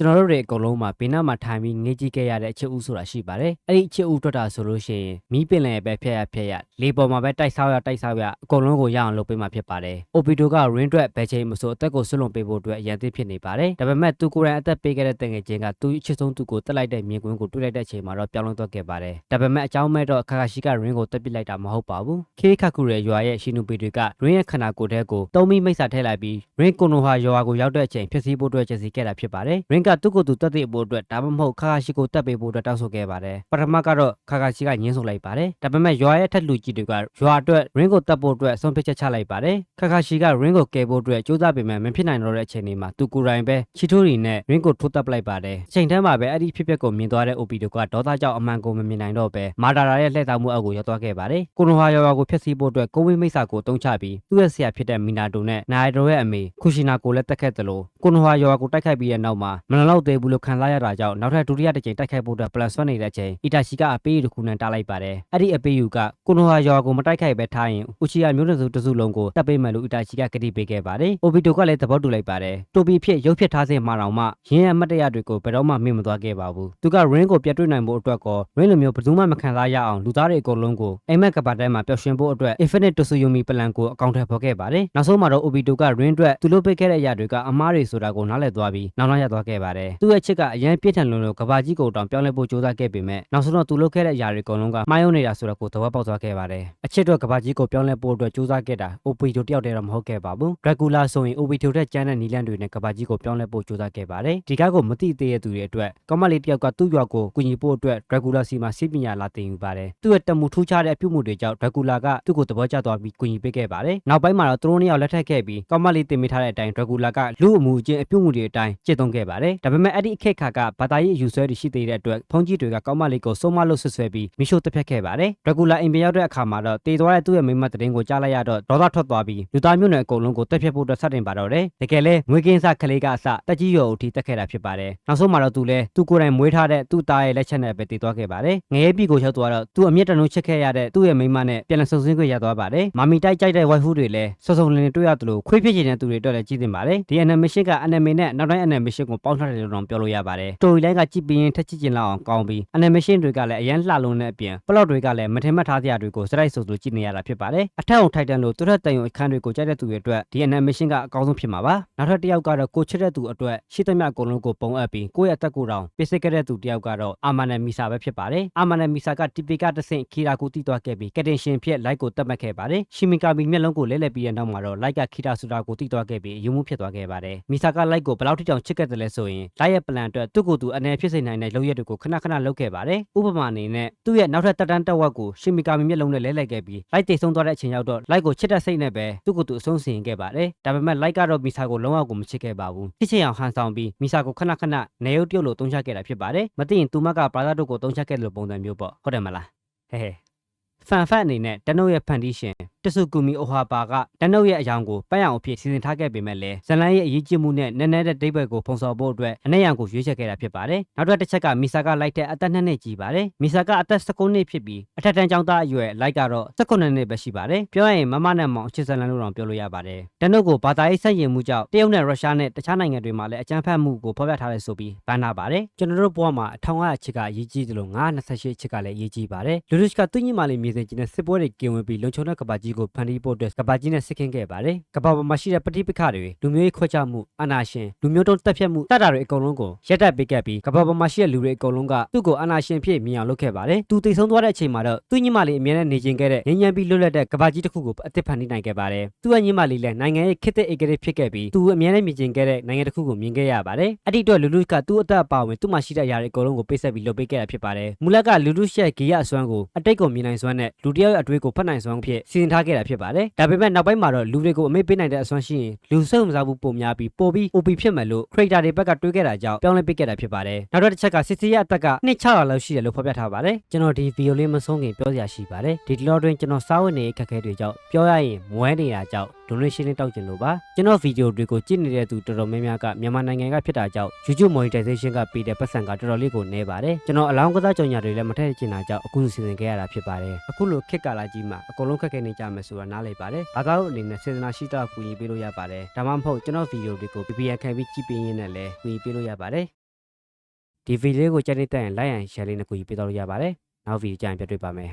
ကျွန်တော်တို့တွေအကုန်လုံးမှာဘေးနားမှာထိုင်ပြီးငေးကြည့်ခဲ့ရတဲ့အချစ်ဦးဆိုတာရှိပါတယ်အဲ့ဒီအချစ်ဦးတွက်တာဆိုလို့ရှိရင်မီးပင်လယ်ပဲဖျက်ရဖျက်ရလေပေါ်မှာပဲတိုက်ဆောက်ရတိုက်ဆောက်ရအကုန်လုံးကိုရအောင်လုပ်ပေးမှာဖြစ်ပါတယ်အိုပီတိုကရင်းတွက်ဘယ်ချိန်မဆိုအသက်ကိုဆွလွန်ပေးဖို့အတွက်အရန်သစ်ဖြစ်နေပါတယ်ဒါပေမဲ့သူကိုယ်တိုင်အသက်ပေးခဲ့တဲ့တငယ်ချင်းကသူ့အချစ်ဆုံးသူကိုတက်လိုက်တဲ့မြင်ကွင်းကိုတွေ့လိုက်တဲ့အချိန်မှာတော့ပြောင်းလဲသွားခဲ့ပါတယ်ဒါပေမဲ့အကြောင်းမဲ့တော့ခါခါရှိကရင်းကိုတက်ပစ်လိုက်တာမဟုတ်ပါဘူးခေခါကူရဲ့ရွာရဲ့ရှီနူပီတွေကရင်းရဲ့ခန္ဓာကိုယ်ထဲကိုတုံးပြီးမိတ်ဆာထည့်လိုက်ပြီးရင်းကိုနိုဟာရွာကိုရောက်တဲ့အချိန်ဖြစ်စည်းဖို့အတွက်ချက်စီခဲ့တာဖြစ်ပါတယ်ရင်းကသူ့ကိုယ်သူတက်တဲ့ဖို့အတွက်ဒါမှမဟုတ်ခါခါရှိကိုတက်ပေးဖို့အတွက်တောင်းဆိုခဲ့ပါတယ်ပထမကတော့ခါခါရှိကညှင်းဆိုလိုက်ပါတယ်ဒါပေမဲ့ရွာရဲ့ထက်လူကြီးတွေကရွာအတွက်ရင်းကိုတက်ဖို့အတွက်ဆုံးဖြတ်ချက်ချလိုက်ပါတယ်ခါခါရှိကရင်းကိုကယ်ဖို့အတွက်ကြိုးစားပေမဲ့မဖြစ်နိုင်တော့တဲ့အချိန်တွေမှာသူကိုယ်တိုင်ပဲချီထိုးရီနဲ့ရင်းကိုထိုးတက်ပလိုက်ပါတယ်အချိန်တန်းမှာပဲအဲ့ဒီဖြစ်ပျက်ကိုမြင်သွားတဲ့ OP တို့ကဒေါသကြောင့်အမှန်ကိုမမြင်နိုင်တော့ပဲမာတာရာရဲ့လှည့်သားမှုအောက်ကိုရောက်သွားခဲ့ပါတယ်ကိုနိုဟာရွာကိုဖျက်ဆီးဖို့အတွက်ကိုဝင်းမိတ်ဆာကိုတုံးချပြီးသူ့ရဲ့ဆရာဖြစ်တဲ့မီနာတိုနဲ့နိုင်တိုရဲ့အမေခုရှိနာကိုလည်းတက်ခဲ့တယ်လို့ကိုနိုဟာရွာကိုတိုက်ခိုက်ပြီးတဲ့နောက်မှာမလလောက်သေးဘူးလို့ခံစားရတာကြောင့်နောက်ထပ်ဒုတိယတစ်ကြိမ်တိုက်ခိုက်ဖို့အတွက် plan ဆွဲနေတဲ့အချိန်အီတာရှိကအပေးယူတစ်ခုနဲ့တားလိုက်ပါတယ်အဲ့ဒီအပေးယူကကိုနိုဟာရွာကိုမတိုက်ခိုက်ပဲထားရင်ဥချီယာမျိုးနွယ်စုတစ်စုလုံးကိုတပ်ပေးမယ်လို့အီတာရှိကကတိပေးခဲ့ပါတယ်အိုဘီတိုကလည်းသဘောတူလိုက်ပါတယ်တိုဘီဖြစ်ရုပ်ဖြစ်ထားစေမှာတော့မှရင်းရဲ့အမတ်တရတွေကိုဘယ်တော့မှမေ့မသွားခဲ့ပါဘူးသူကရင်းကိုပြတ်တွေ့နိုင်ဖို့အတွက်ကောရင်းလိုမျိုးဘယ်သူမှမခံစားရအောင်လူသားတွေအကုန်လုံးကိုအိမ်မက်ကဘာတဲမှာပျော်ရွှင်ဖို့အတွက် Infinite Tsuyomi Plan ကိုအကောင့်ထဲပေါ်ခဲ့ပါတယ်နောက်ဆုံးမှာတော့ Obito ကရင်းအတွက်သူလုပ်ပေးခဲ့တဲ့အရာတွေကအမားတွေဆိုတာကိုနားလည်သွားပြီးနောက်နောက်ရသွားခဲ့ပါတယ်သူ့ရဲ့ချစ်ကအရန်ပြည့်ထန်လွန်းလို့ကဘာကြီးကိုတောင်ပြောင်းလဲဖို့ကြိုးစားခဲ့ပေမဲ့နောက်ဆုံးတော့သူလုပ်ခဲ့တဲ့အရာတွေအကုန်လုံးကမှားယွင်းနေတာဆိုတာကိုသဘောပေါက်သွားခဲ့ပါတယ်အချစ်တော့ကဘာကြီးကိုပြောင်းလဲဖို့အတွက်ကြိုးစားခဲ့တာ Obito တယောက်တည်းတော့မဟုတ်ခဲ့ပါဘူး Dracula ဆိုရင် Obito ထက်ကျန်းတဲ့နီလန်တွေနဲ့ကဘာကြီးကိုပြောင်းလဲဖို့ကြိုးစားခဲ့ပါတယ်ဒီကားကိုမသိသေးတဲ့သူတွေအတွက်ကောမလေးတယောက်ကသူ့ရွာကိုကူညီဖို့အတွက် Dracula စီမှာစီးပညာလာတင်ယူပါတယ်သူ့ရဲ့တမှုထူးခြားတဲ့အပြုမှုတွေကြောင့် Dracula ကသူ့ကိုသဘောကျသွားပြီးကူညီပေးခဲ့ပါတယ်နောက်ပိုင်းမှာတော့သူတို့နှစ်ယောက်လက်ထပ်ခဲ့ပြီးကောမလေးတင်မိထားတဲ့အတိုင်း Dracula ကလူအမှုအချင်းအပြုမှုတွေအတိုင်းကျင့်သုံးခဲ့ပါတယ်ဒါပေမဲ့အဲ့ဒီအခက်ခါကဘာသာရေးအယူဆွဲတွေရှိသေးတဲ့အတွက်ဖုန်ကြီးတွေကကောမလေးကိုဆုံးမလို့ဆွဆွဲပြီးမိရှို့တပ်ဖြတ်ခဲ့ပါတယ် Dracula အိမ်ပြန်ရောက်တဲ့အခါမှာတော့တည်သွားတဲ့သူ့ရဲ့မိမတဲ့တင်ကိုကြားလိုက်ရတော့ဒေါသထွက်သွားပြီးလူသားမျိုးနွယ်အကုန်လုံးကိုတပ်ဖြတ်ဖို့အတွက်စတင်ပါတော့တယ်တကယ်လဲငွေကင်းစခလေးကအစတက်ကြီးရော်အထိတက်ခဲ့တာဖြစ်ပါတယ်နောက်ဆုံးမှာတော့သူလဲသူကိုယ်တိုင်မွေးထားတဲ့သူ့သားရဲ့လက်ချက်နဲ့ပဲတည်သွားခဲ့ပါတယ်ငရဲပြီကိုရောက်သွားတော့သူအမျက်တနှုံးချစ်ခဲ့ရတဲ့သူ့ရဲ့မိမနဲ့ပြန်လည်ဆုံဆင်းခွင့်ရသွားပါတယ်မာမီတိုက်ကြိုက်တဲ့ wife တွေလည်းစုံစုံလင်လင်တွေ့ရသလိုခွေးဖြစ်ချင်တဲ့သူတွေအတွက်လည်းကြည့်တင်ပါတယ်ဒီ animation က anime နဲ့နောက်တိုင်း animation ကိုပေါင်းထားတယ်လို့တော့ပြောလို့ရပါတယ် story line ကကြည့်ပြီးရင်ထက်ကြည့်ကျင်လောက်အောင်ကောင်းပြီး animation တွေကလည်းအရန်လှလုံးတဲ့အပြင် plot တွေကလည်းမထင်မှတ်ထားစရာတွေကိုစရိုက်ဆိုဆိုကြည့်နေရတာဖြစ်ပါတယ်အထက်အောင်ထိုက်တန်လို့သူထက်တန်ရုံအခန်းတွေကိုကြိုက်တဲ့သူတွေအတွက်ဒီ animation ကအကောင်းဆုံးဖြစ်မှာပါနောက်ထပ်တစ်ယောက်ကတော့ကိုချစ်တဲ့သူအတွက်ရှိသမျှအကုန်လုံးကိုပုံအပ်ပြီးကိုယ့်ရဲ့အသက်ကိုယ်တောင်ပေးစစ်ခဲ့တဲ့သူတစ်ယောက်ကတော့အာမန်နဲ့မီဆာပဲဖြစ်ပါတယ်အာမန်နဲ့မီဆာကတီပီကတဆင့်ခီရာကိုတီးသွားခဲ့ပြီးကတင်ရှင်ဖြစ်လိုက်ကိုတတ်မှတ်ခဲ့ပါတယ်ရှီမီကာမီမျက်လုံးကိုလဲလှယ်ပြီးတဲ့နောက်မှာတော့လိုက်ကခီရာဆူတာကိုတီးသွားခဲ့ပြီးယူမှုဖြစ်သွားခဲ့ပါတယ်မီဆာကလိုက်ကိုဘယ်လောက်ထိတောင်ချစ်ခဲ့တယ်လဲဆိုရင်လိုက်ရဲ့ပလန်အတွက်သူ့ကိုယ်သူအနေဖြစ်စေနိုင်တဲ့လုပ်ရက်တွေကိုခဏခဏလုပ်ခဲ့ပါတယ်ဥပမာအနေနဲ့သူ့ရဲ့နောက်ထပ်တက်တန်းတက်ဝက်ကိုရှီမီကာမီမျက်လုံးနဲ့လဲလှယ်ခဲ့ပြီးလိုက်တိတ်ဆုံးသွားတဲ့အချိန်ရောက်တော့လိုက်ကိုချစ်တဲ့စိတ်နဲ့ပဲသူ့ကိုယ်သူအဆုံးစီရင်ခဲ့ပါတယ်ဒါပေမဲ့လိုက်ကတော့မီဆာကိုလုံးဝကိုမချစ်ခဲ့ပါဘူးချစ်ချင်အောင်ဟန်ဆောင်ပြီးမီဆာကိုခဏခဏနေရုပ်ပြုတ်လို့တုံးချခဲ့တာဖြစ်ပါတယ်မသိရင်သူမကပရာဇာတို့ကိုတုံးချခဲ့လို့ပုံစံမျိုးပေါ့ဟုတ်တယ်မလားဟဲဟဲဖန်ဖတ်အနေနဲ့တနုတ်ရဲ့ဖန်တီးရှင် တဆုကူမီအိုဟာပါကတနုတ်ရဲ့အယောင်ကိုပန်းရောင်အဖြစ်စီစဉ်ထားခဲ့ပေမဲ့လည်းဇလန်ရဲ့အရေးကြီးမှုနဲ့နည်းနည်းတဲ့ဒိဗယ်ကိုဖုံဆော်ဖို့အတွက်အနက်ရောင်ကိုရွေးချယ်ခဲ့တာဖြစ်ပါတယ်နောက်တစ်တစ်ချက်ကမီဆာကလိုက်တဲ့အသက်2နှစ်ကြီးပါတယ်မီဆာကအသက်19နှစ်ဖြစ်ပြီးအထက်တန်းကျောင်းသားအရွယ်လိုက်ကတော့18နှစ်ပဲရှိပါတယ်ပြောရရင်မမနဲ့မောင်အချစ်ဇလန်လို့တော့ပြောလို့ရပါတယ်တနုတ်ကိုဘာသာရေးဆက်ရင်မှုကြောင့်တရုတ်နဲ့ရုရှားနဲ့တခြားနိုင်ငံတွေမှာလည်းအကြမ်းဖက်မှုကိုဖော်ပြထားတယ်ဆိုပြီးဗန်းနာပါတယ်ကျွန်တော်တို့ဘဝမှာအထောင်အချစ်ကအရေးကြီးတယ်လို့928ချစ်ကလည်းအရေးကြီးပါတယ်လူလူချကသူ့ညီမလေးမြေစင်ကြီးနဲ့စစ်ပွဲတွေကင်ဝင်ပြီးလုံခြုံတဲ့ကဘာကြီးကိုဖန်တီးဖို့အတွက်ကဘာကြီးနဲ့စစ်ခင်းခဲ့ပါတယ်ကဘာပေါ်မှာရှိတဲ့ပဋိပက္ခတွေလူမျိုးရေးခွဲခြားမှုအာဏာရှင်လူမျိုးတုံးတက်ဖြတ်မှုတတ်တာတွေအကုန်လုံးကိုရက်တက်ပေးခဲ့ပြီးကဘာပေါ်မှာရှိတဲ့လူတွေအကုန်လုံးကသူ့ကိုအာဏာရှင်ဖြစ်မြင်အောင်လုပ်ခဲ့ပါတယ်သူတိတ်ဆုံးသွားတဲ့အချိန်မှာတော့သူ့ညီမလေးအမြဲတမ်းနေကျင်ခဲ့တဲ့ငញ្ញံပြီးလွတ်လပ်တဲ့ကဘာကြီးတစ်ခုကိုအသစ်ဖန်တီးနိုင်ခဲ့ပါတယ်သူ့ရဲ့ညီမလေးလည်းနိုင်ငံရဲ့ခေတ်သစ်ဧကရာဖြစ်ခဲ့ပြီးသူအမြဲတမ်းမြင်ကျင်ခဲ့တဲ့နိုင်ငံတစ်ခုကိုမြင်ခဲ့ရပါတယ်အဲ့ဒီတော့လူလူကသူ့အသက်အပါဝင်သူ့မှာရှိတဲ့အရာတွေအကုန်လုံးကိုပိတ်ဆက်ပြီးလုပ်ပေးခဲ့တာဖြစ်ပါတယ်မူလကလူလူရဲ့ဂေယအစွမ်းကိုအတိတ်ကိုမြင်နိုင်စွမ်းနဲ့လူတစ်ယောက်ရဲ့အတွေ့ကိုဖတ်နိုင်စွမ်းဖြစ်စီစဉ်ထားခဲ့တာဖြစ်ပါတယ်ဒါပေမဲ့နောက်ပိုင်းမှာတော့လူတွေကိုအမိတ်ပေးနိုင်တဲ့အစွမ်းရှိရင်လူစိတ်ဝင်စားမှုပုံများပြီးပိုပြီး OP ဖြစ်မယ်လို့ creator တွေဘက်ကတွေးခဲ့တာကြောင့်ပြောင်းလဲပေးခဲ့တာဖြစ်ပါတယ်နောက်တစ်ချက်ကစစ်စီရဲ့အသက်က2600လောက်ရှိတယ်လို့ဖော်ပြထားပါတယ်ကျွန်တော်ဒီဗီဒီယိုလေးမဆုံးခင်ပြောစရာရှိပါတယ်ဒီတလောတွင်ကျွန်တော်စားဝတ်နေအခက်အခဲတွေကြောင့်ပြောရရင်မွဲနေတာကြောင့် donation လေးတောက်ကျင်လို့ပါကျွန်တော်ဗီဒီယိုတွေကိုကြည့်နေတဲ့သူတော်တော်များများကမြန်မာနိုင်ငံကဖြစ်တာကြောင့် YouTube monetization ကပေးတဲ့ပတ်စံကတော်တော်လေးကိုနည်းပါတယ်ကျွန်တော်အလောင်းကစားကြောင်ညာတွေလည်းမထည့်ချင်တာကြောင့်အခုလိုစီစဉ်ခဲ့ရတာဖြစ်ပါတယ်အခုလိုခက်ကာလာကြီးမှာအကုန်လုံးခက်ခဲနေကြမယ်ဆိုတာနားလည်ပါတယ်ဘာသာလို့အနေနဲ့စေတနာရှိတာကူညီပေးလို့ရပါတယ်ဒါမှမဟုတ်ကျွန်တော်ဗီဒီယိုတွေကို VPN ခံပြီးကြည့်ပေးရင်းနဲ့လည်းကူညီပေးလို့ရပါတယ်ဒီဗီဒီယိုကိုကြိုက်နေတဲ့ရင် like and share လေးနဲ့ကိုကြီးပေးတော့လို့ရပါတယ်နောက်ဗီဒီယိုကြရင်ပြတွေ့ပါမယ်